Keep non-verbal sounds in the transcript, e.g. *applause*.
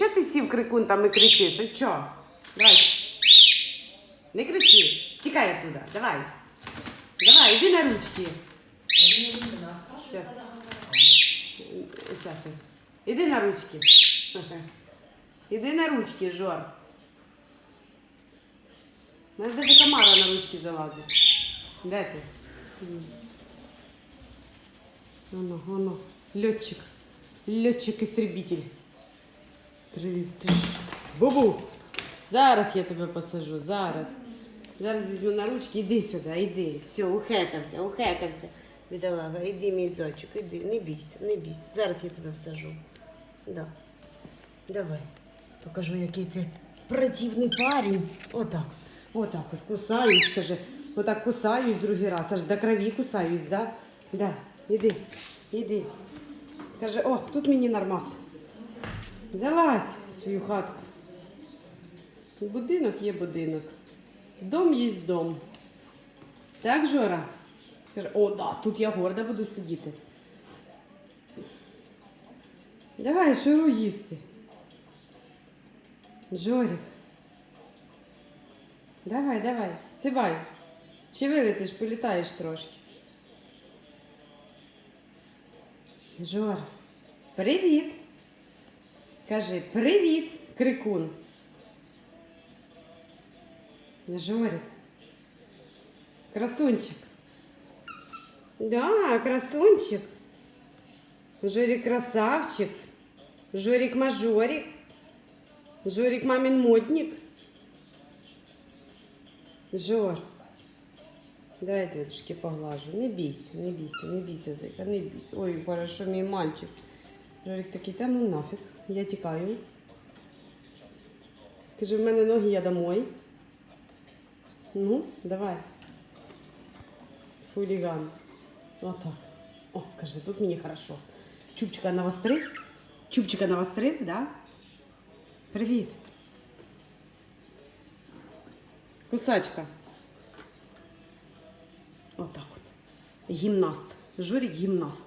чого ти сів крикун там і кричиш? А чо? Давай. Не кричи. Тікай оттуда. Давай. Давай, іди на ручки. Щас. Сейчас. Іди на ручки. *laughs* Іди на ручки, Жор. У нас даже комара на ручки залазить. Де ти? Оно, оно. Льотчик. Льотчик-істребитель. Три. Бубу! Зараз я тебе посажу, зараз. Зараз візьму на ручки, іди сюди, іди. Все, ухекався, ухекався. Бідолага, іди, мій зайчик, іди, не бійся, не бійся. Зараз я тебе всажу. Да. Давай. Покажу, який ти противний парень. Отак. Отак от кусаюсь, каже. Отак кусаюсь другий раз, аж до крові кусаюсь, да? Да. Іди, іди. Каже, о, тут мені нормас. Залазь в свою хатку. Будинок є будинок. Дом є дом. Так, Жора? Каже, о, да, тут я горда буду сидіти. Давай, шуру їсти. Жорик. Давай, давай, цибай. Чи вилетиш, політаєш трошки. Жора, привіт. Кажи привіт, крикун. Жорик. Красунчик. Да, красунчик. Жорик красавчик. Жорик мажорик. Жорик мамин модник. Жор. Давай я дедушке поглажу. Не бійся, не бійся, не бійся, зайка, не бійся. Ой, хорошо, мій мальчик. Жорик такий, та ну нафіг. Я тікаю. Скажи, в мене ноги, я домой. Ну, давай. Хулиган. Вот так. О, скажи, тут мені хорошо. Чубчика навострив? Чубчика навострив, да? Привіт. Кусачка. Отак от. Гімнаст. Жорик гімнаст.